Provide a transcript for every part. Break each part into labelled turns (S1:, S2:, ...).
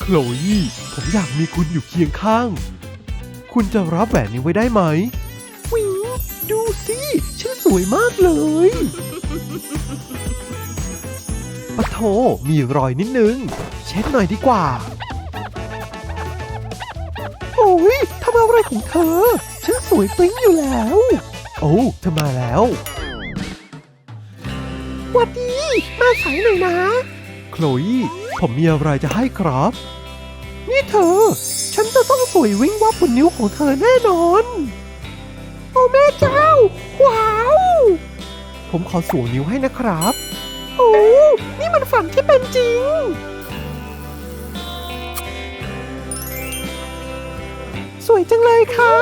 S1: โคลอี้ผมอยากมีคุณอยู่เคียงข้าง คุณจะรับแหวนนี้ไว้ได้ไหมวิงดูสิฉันสวยมากเลยปะโทมีรอยนิดนึง เช็ดหน่อยดีกว่า โอ้ยทำอะไรของเธอ ฉันสวยปิ๊งอยู่แล้ว โอ้เธอมาแล้ววัดดี มาสายหน่อยนะ โคลอี้ ผมมีอะไรจะให้ครับ นี่เธอ ฉันจะต้องสวยวิ่งวับบนนิ้วของเธอแน่นอน โอ้แม่เจ้า ว้าว ผมขอสวมนิ้วให้นะครับ โอ้ นี่มันฝันที่เป็นจริง สวยจังเลยค่ะ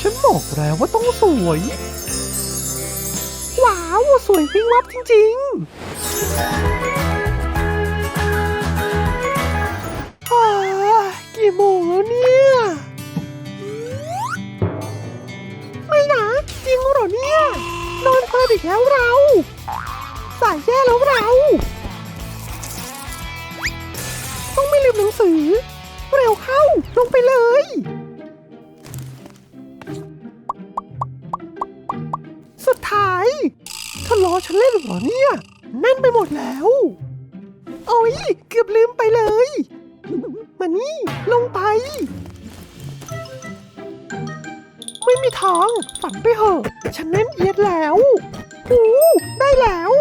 S1: ฉันบอกแล้วว่าต้องสวย ว้าว สวยวิ่งวับจริง ๆ อ่ากี่โมงแล้วเนี่ย ไม่นะจริงเหรอเนี่ย นอนเพลินอีกแล้วเรา สายแย่แล้วเรา ต้องไม่ลืมหนังสือ เร็วเข้า ลงไปเลยสุดท้ายเธอล้อฉันเล่นเหรอเนี่ย แน่นไปหมดแล้ว โอ้ยเกือบลืมไปเลย มานี่ลงไป ไม่มีทางฝันไปเหอะ ฉันแน่นเอียดแล้วโอ้ได้แล้ว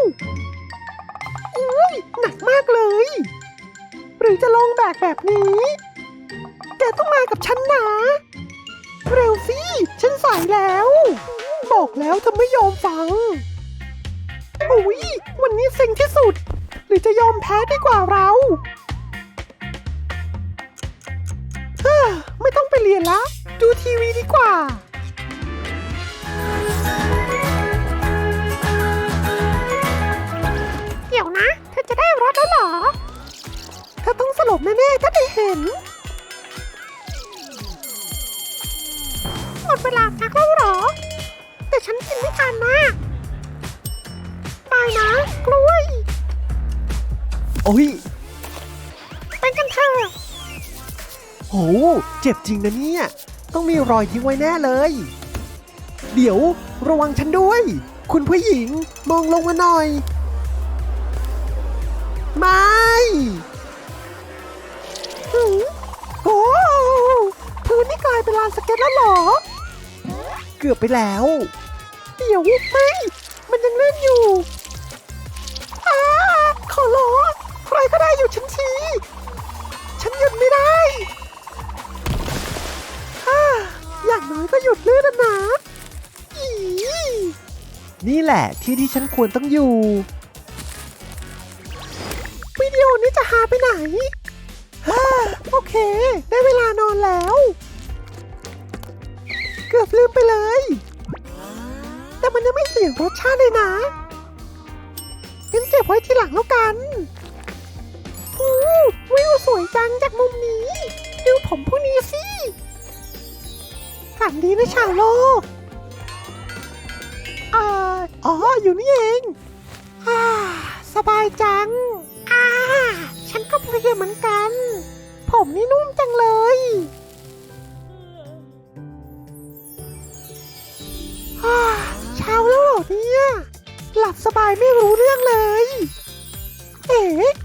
S1: อุ้ยหนักมากเลย หรือจะลองแบกแบบนี้ แกต้องมากับฉันนะ เร็วสิ ฉันสายแล้ว บอกแล้วเธอไม่ยอมฟัง โอ้ยวันนี้เซ็งที่สุด หรือจะยอมแพ้ดีกว่าเราเฮ้ไม่ต้องไปเรียนละ ดูทีวีดีกว่า ไปกันเถอะโห เจ็บจริงนะเนี่ย ต้องมีรอยทิ้งไว้แน่เลย เดี๋ยวระวังฉันด้วย คุณผู้หญิงมองลงมาหน่อย ไม่หือโอ้พื้นนี่กลายเป็นลานสเก็ตแล้วเหรอ เกือบไปแล้ว เดี๋ยวไม่ มันยังเล่นอยู่อาขอร้องใครก็ได้อยู่ฉันที ฉันหยุดไม่ได้อาอย่างน้อยก็หยุดลื่นนะอีนี่แหละที่ที่ฉันควรต้องอยู่ วิดีโอนี้จะหาไปไหนฮ่าโอเค ได้เวลานอนแล้ว เกือบลืมไปเลย แต่มันยังไม่เสียรสชาติเลยนะงั้นเก็บไว้ทีหลังแล้วกัน วิวสวยจังจากมุมนี้ ดูผมพวกนี้สิฝันดีนะชาวโลกอ่าอ๋อ อยู่นี่เองอ่าสบายจัง อ่า ฉันก็เพลียเหมือนกัน ผมนี่นุ่มจังเลย เช้าแล้วเหรอเนี่ย หลับสบายไม่รู้เรื่องเลย เอ๋นี่มันอะ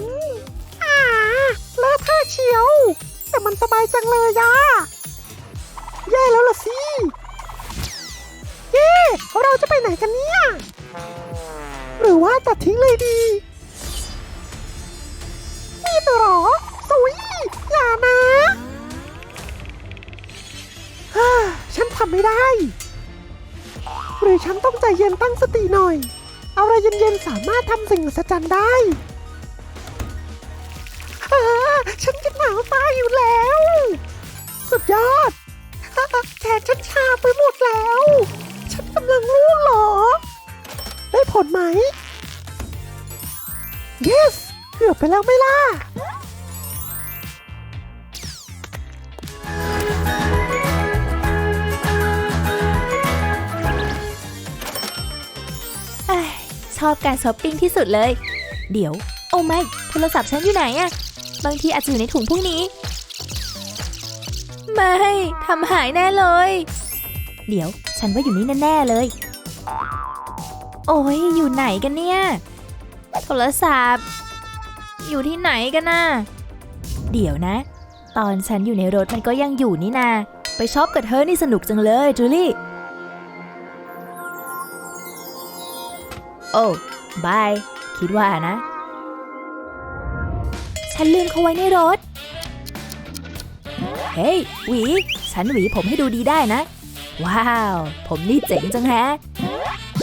S1: นอ่าเลอะเทอะเชียว แต่มันสบายจังเลยอะแย่แล้วล่ะสิ เย้เราจะไปไหนกันเนี่ย หรือว่าตัดทิ้งเลยดีนี่หรอสวีอย่านะฮ่าฉันทำไม่ได้ หรือฉันต้องใจเย็นตั้งสติหน่อย เอะไรเย็นๆสามารถทำสิ่งมหัศจรรย์ได้ จะหนาวตายอยู่แล้ว สุดยอดแขนฉันชาไปหมดแล้ว ฉันกำลังร่วงหรอ ได้ผลไหม yes เกือบไปแล้วไม่ล่ะเอ้ยส
S2: ชอบการช้อปปิ้งที่สุดเลย เดี๋ยว โอ้ไม่ โทรศัพท์ฉันอยู่ไหนอะ บางทีอาจจะอยู่ในถุงพวกนี้ ไม่ทำหายแน่เลย เดี๋ยวฉันว่าอยู่นี่แน่ๆเลย โอ้ยอยู่ไหนกันเนี่ย โทรศัพท์ อยู่ที่ไหนกันน่ะ เดี๋ยวนะ ตอนฉันอยู่ในรถมันก็ยังอยู่นี่นา ไปชอบกับเธอนี่สนุกจังเลยจูลี่โอ้บาย คิดว่านะ ฉันลืมเขาไว้ในรถ เฮ้ยหวี ฉันหวีผมให้ดูดีได้นะ ว้าว ผมนี่เจ๋งจังแฮะ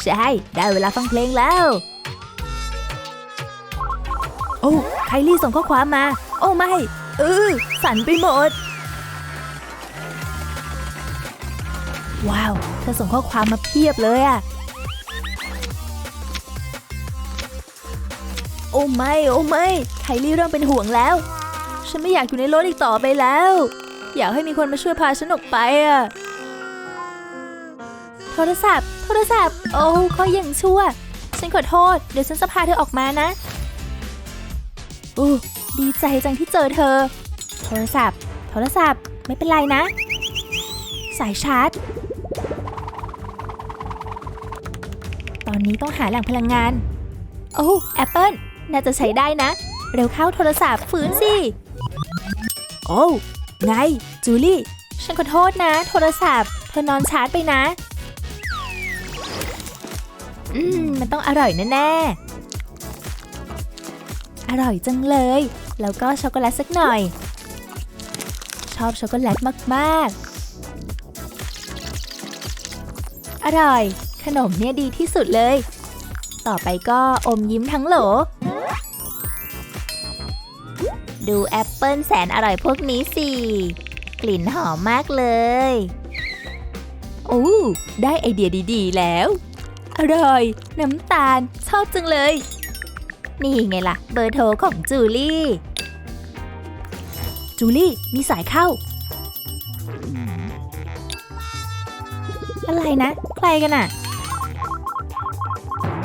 S2: ใช่ ได้เวลาฟังเพลงแล้ว โอ้ไคลี่ส่งข้อความมา โอ้ไม่เออสั่นไปหมด ว้าว เธอส่งข้อความมาเพียบเลยอะ อ้ไม่โอ้ไม่ไคลี่เริ่มเป็นห่วงแล้ว ฉันไม่อยากอยู่ในรถอีกต่อไปแล้ว อยากให้มีคนมาช่วยพาฉันออกไปอะโทรศัพท์ โทรศัพท์ โอ้เขายังชั่ว ฉันขอโทษ เดี๋ยวฉันจะพาเธอออกมานะอู้ดีใจจังที่เจอเธอ โทรศัพท์ โทรศัพท์ ไม่เป็นไรนะ สายชาร์จ ตอนนี้ต้องหาแหล่งพลังงาน โอ้แอปเปิล น่าจะใช้ได้นะ เร็วเข้าโทรศัพท์ฟื้นสิ โอ้ไง จูลี่ ฉันขอโทษนะ โทรศัพท์ เธอนอนชาร์จไปนะ อืม มันต้องอร่อยแน่ๆ อร่อยจังเลย แล้วก็ช็อกโกแลตสักหน่อย ชอบช็อกโกแลตมากๆ อร่อย ขนมเนี่ยดีที่สุดเลย ต่อไปก็อมยิ้มทั้งโหล ดูแอปเปิลแสนอร่อยพวกนี้สิ กลิ่นหอมมากเลยโอ้ได้ไอเดียดีๆแล้ว อร่อย น้ำตาล ชอบจังเลย นี่ไงล่ะ เบอร์โทรของจูลี่ จูลี่ มีสายเข้า อะไรนะ ใครกันอะ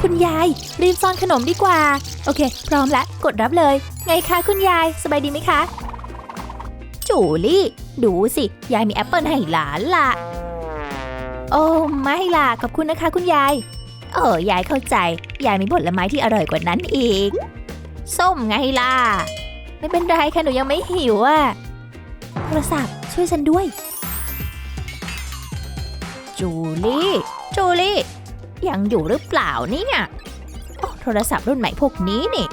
S2: คุณยาย รีบซ่อนขนมดีกว่า โอเค พร้อมแล้วกดรับเลย ไงคะคุณยาย สบายดีไหมคะ จูลี่ ดูสิ ยายมีแอปเปิลให้หลานละโอ้ไม่ล่ะ ขอบคุณนะคะ คุณยาย เออยายเข้าใจ ยายมีผลไม้ที่อร่อยกว่านั้นอีก ส้มไงล่ะ ไม่เป็นไรค่ะหนูยังไม่หิวอะโทรศัพท์ช่วยฉันด้วย จูลี่ จูลี่ ยังอยู่หรือเปล่าเนี่ยโอ้โทรศัพท์รุ่นใหม่พวกนี้นี่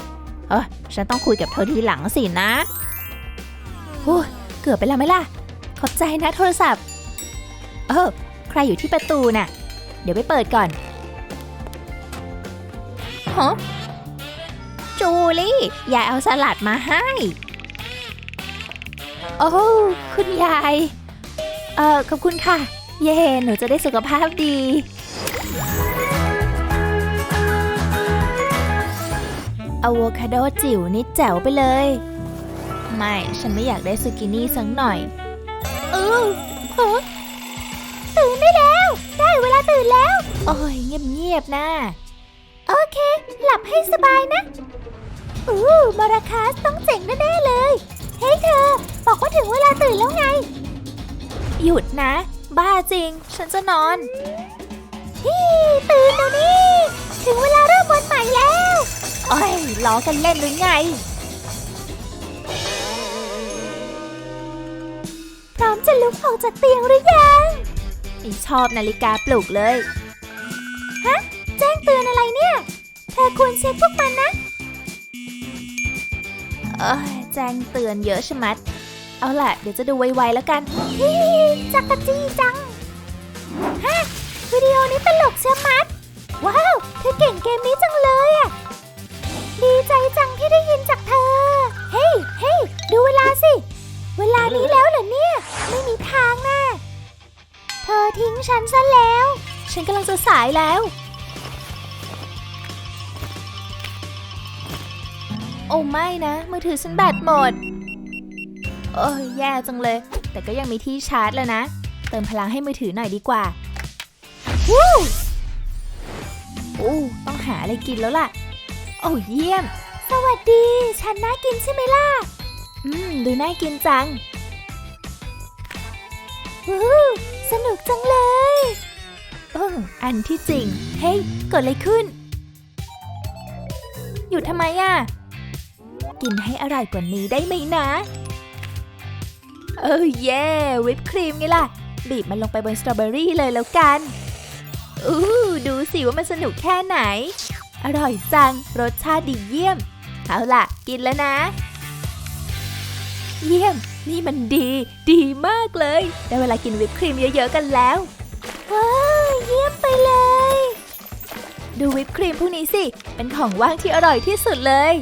S2: เออฉันต้องคุยกับเธอทีหลังสินะโอ้เกือบไปแล้วไหมล่ะ ขอบใจนะโทรศัพท์ เออ ใครอยู่ที่ประตูน่ะ เดี๋ยวไปเปิดก่อนฮะจูลี่ ยายเอาสลัดมาให้ โอ้คุณยาย เออขอบคุณค่ะ เย่หนูจะได้สุขภาพดี อะโวคาโดจิ๋วนี่แจ๋วไปเลย ไม่ ฉันไม่อยากได้ซูกินี่สักหน่อยเออฮะตื่นได้แล้ว ได้เวลาตื่นแล้ว โอ้ยเงียบๆนะ โอเค หลับให้สบายนะอู้มาราคาสต้องเจ๋งแน่ๆเลย เฮ้ยเธอ บอกว่าถึงเวลาตื่นแล้วไง หยุดนะ บ้าจริง ฉันจะนอนฮี โอ้ยล้อกันเล่นหรือไง พร้อมจะลุกออกจากเตียงหรือยังไม่ชอบนาฬิกาปลุกเลย ฮะ แจ้งเตือนอะไรเนี่ย เธอควรเช็คพวกมันนะ เอ้ยแจ้งเตือนเยอะชะมัด เอาล่ะ เดี๋ยวจะดูไวๆแล้วกันฮิจักรจี้จัง ฮะ วิดีโอนี้ตลกชะมัด ว้าว เธอเก่งเกมนี้จังเลยอะ ดีใจจังที่ได้ยินจากเธอ เฮ้ยเฮ้ยดูเวลาสิ เวลานี้แล้วเหรอเนี่ย ไม่มีทางน่ เธอทิ้งฉันซะแล้ว ฉันกำลังจะสายแล้ว โอ้ไม่นะ มือถือฉันแบตหมด โอ้ยแย่จังเลย แต่ก็ยังมีที่ชาร์จแล้วนะ เติมพลังให้มือถือหน่อยดีกว่าวู้อู้ต้องหาอะไรกินแล้วล่ะ โอ้เยี่ยม สวัสดี ฉันน่ากินใช่ไหมล่ะ อืม ดูน่ากินจังวู้สนุกจังเลยเอออันที่จริง เฮ้ยเกิดอะไรขึ้น อยู่ทำไมอะ กินให้อร่อยกว่านี้ได้ไหมนะ เออเย่วิปครีมไงล่ะ บีบมันลงไปบนสตรอเบอรี่เลยแล้วกัน อู้ดูสิว่ามันสนุกแค่ไหน อร่อยจัง รสชาติดีเยี่ยม เอาล่ะ กินแล้วนะ เยี่ยม นี่มันดี ดีมากเลย ได้เวลากินวิปครีมเยอะๆกันแล้วว้าวเยี่ยมไปเลย ดูวิปครีมพวกนี้สิ เป็นของว่างที่อร่อยที่สุดเลย